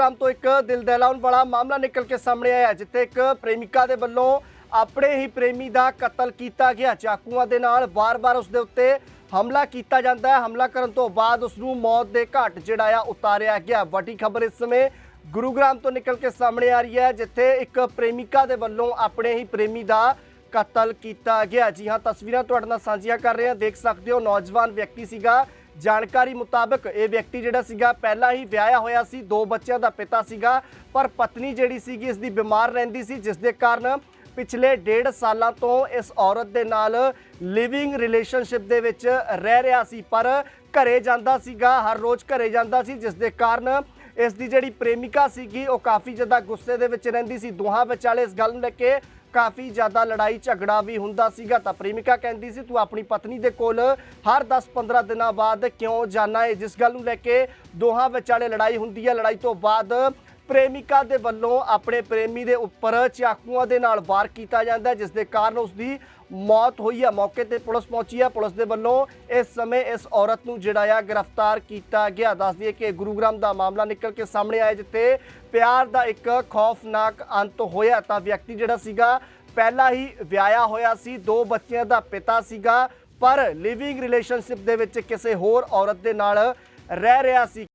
ਗੁਰੂਗ੍ਰਾਮ ਤੋਂ ਇੱਕ ਦਿਲ ਦਹਿਲਾਉਣ ਵਾਲਾ ਮਾਮਲਾ ਨਿਕਲ ਕੇ ਸਾਹਮਣੇ ਆਇਆ, ਜਿੱਥੇ ਇੱਕ ਪ੍ਰੇਮਿਕਾ ਦੇ ਵੱਲੋਂ ਆਪਣੇ ਹੀ ਪ੍ਰੇਮੀ ਦਾ ਕਤਲ ਕੀਤਾ ਗਿਆ। ਚਾਕੂਆਂ ਦੇ ਨਾਲ ਵਾਰ-ਵਾਰ ਉਸ ਦੇ ਉੱਤੇ ਹਮਲਾ ਕੀਤਾ ਜਾਂਦਾ ਹੈ। ਹਮਲਾ ਕਰਨ ਤੋਂ ਬਾਅਦ ਉਸ ਨੂੰ ਮੌਤ ਦੇ ਘਾਟ ਜਿਹੜਾ ਆ ਉਤਾਰਿਆ ਗਿਆ। ਵੱਡੀ ਖਬਰ ਇਸ ਸਮੇਂ ਗੁਰੂਗ੍ਰਾਮ ਤੋਂ ਨਿਕਲ ਕੇ ਸਾਹਮਣੇ ਆ ਰਹੀ ਹੈ, ਜਿੱਥੇ ਇੱਕ ਪ੍ਰੇਮਿਕਾ ਦੇ ਵੱਲੋਂ ਆਪਣੇ ਹੀ ਪ੍ਰੇਮੀ ਦਾ ਕਤਲ ਕੀਤਾ ਗਿਆ। ਜੀ ਹਾਂ, ਤਸਵੀਰਾਂ ਤੁਹਾਡੇ ਨਾਲ ਸਾਂਝੀਆਂ ਕਰ ਰਹੇ ਹਾਂ। ਦੇਖ ਸਕਦੇ ਹੋ, ਨੌਜਵਾਨ ਵਿਅਕਤੀ ਸੀਗਾ ਜਾਣਕਾਰੀ ਮੁਤਾਬਕ ਇਹ ਵਿਅਕਤੀ ਜਿਹੜਾ ਸੀਗਾ, ਪਹਿਲਾਂ ਹੀ ਵਿਆਹਿਆ ਹੋਇਆ ਸੀ, ਦੋ ਬੱਚਿਆਂ ਦਾ ਪਿਤਾ ਸੀਗਾ, ਪਰ ਪਤਨੀ ਜਿਹੜੀ ਸੀਗੀ, ਇਸ ਦੀ ਬਿਮਾਰ ਰਹਿੰਦੀ ਸੀ, ਜਿਸ ਦੇ ਕਾਰਨ ਪਿਛਲੇ ਡੇਢ ਸਾਲਾਂ ਤੋਂ ਇਸ ਔਰਤ ਦੇ ਨਾਲ ਲਿਵਿੰਗ ਰਿਲੇਸ਼ਨਸ਼ਿਪ ਦੇ ਵਿੱਚ ਰਹਿ ਰਿਹਾ ਸੀ, ਪਰ ਘਰੇ ਜਾਂਦਾ ਸੀਗਾ, ਹਰ ਰੋਜ਼ ਘਰੇ ਜਾਂਦਾ ਸੀ, ਜਿਸ ਦੇ ਕਾਰਨ ਇਸ ਦੀ ਜਿਹੜੀ ਪ੍ਰੇਮਿਕਾ ਸੀਗੀ, ਉਹ ਕਾਫੀ ਜ਼ਿਆਦਾ ਗੁੱਸੇ ਦੇ ਵਿੱਚ ਰਹਿੰਦੀ ਸੀ। ਦੋਹਾਂ ਵਿਚਾਲੇ ਇਸ ਗੱਲ ਨੂੰ ਲੈ ਕੇ ਕਾਫੀ ਜ਼ਿਆਦਾ ਲੜਾਈ ਝਗੜਾ ਵੀ ਹੁੰਦਾ ਸੀਗਾ। ਤਾਂ ਪ੍ਰੇਮਿਕਾ ਕਹਿੰਦੀ ਸੀ, ਤੂੰ ਆਪਣੀ ਪਤਨੀ ਦੇ ਕੋਲ ਹਰ 10-15 ਦਿਨਾਂ ਬਾਅਦ ਕਿਉਂ ਜਾਣਾ ਹੈ ਜਿਸ ਗੱਲ ਨੂੰ ਲੈ ਕੇ ਦੋਹਾਂ ਵਿਚਾਲੇ ਲੜਾਈ ਹੁੰਦੀ ਹੈ। ਲੜਾਈ ਤੋਂ ਬਾਅਦ ਪ੍ਰੇਮਿਕਾ ਦੇ ਵੱਲੋਂ ਆਪਣੇ ਪ੍ਰੇਮੀ ਦੇ ਉੱਪਰ ਚਾਕੂਆਂ ਦੇ ਨਾਲ ਵਾਰ ਕੀਤਾ ਜਾਂਦਾ ਜਿਸ ਦੇ ਕਾਰਨ ਉਸ ਦੀ ਮੌਤ ਹੋਈ ਹੈ। ਮੌਕੇ ਤੇ ਪੁਲਿਸ ਪਹੁੰਚੀ ਹੈ। ਪੁਲਿਸ ਦੇ ਵੱਲੋਂ ਇਸ ਸਮੇਂ ਇਸ ਔਰਤ ਨੂੰ ਜਿਹੜਾ ਆ ਗ੍ਰਿਫਤਾਰ ਕੀਤਾ ਗਿਆ। ਦੱਸ ਦਈਏ ਕਿ ਗੁਰੂਗ੍ਰਾਮ ਦਾ ਮਾਮਲਾ ਨਿਕਲ ਕੇ ਸਾਹਮਣੇ ਆਇਆ, ਜਿੱਥੇ ਪਿਆਰ ਦਾ ਇੱਕ ਖੌਫਨਾਕ ਅੰਤ ਹੋਇਆ। ਤਾਂ ਵਿਅਕਤੀ ਜਿਹੜਾ ਸੀਗਾ, ਪਹਿਲਾਂ ਹੀ ਵਿਆਹਿਆ ਹੋਇਆ ਸੀ। ਦੋ ਬੱਚਿਆਂ ਦਾ ਪਿਤਾ ਸੀਗਾ, ਪਰ ਲਿਵਿੰਗ ਰਿਲੇਸ਼ਨਸ਼ਿਪ ਦੇ ਵਿੱਚ ਕਿਸੇ ਹੋਰ ਔਰਤ ਦੇ ਨਾਲ ਰਹਿ ਰਿਹਾ ਸੀ।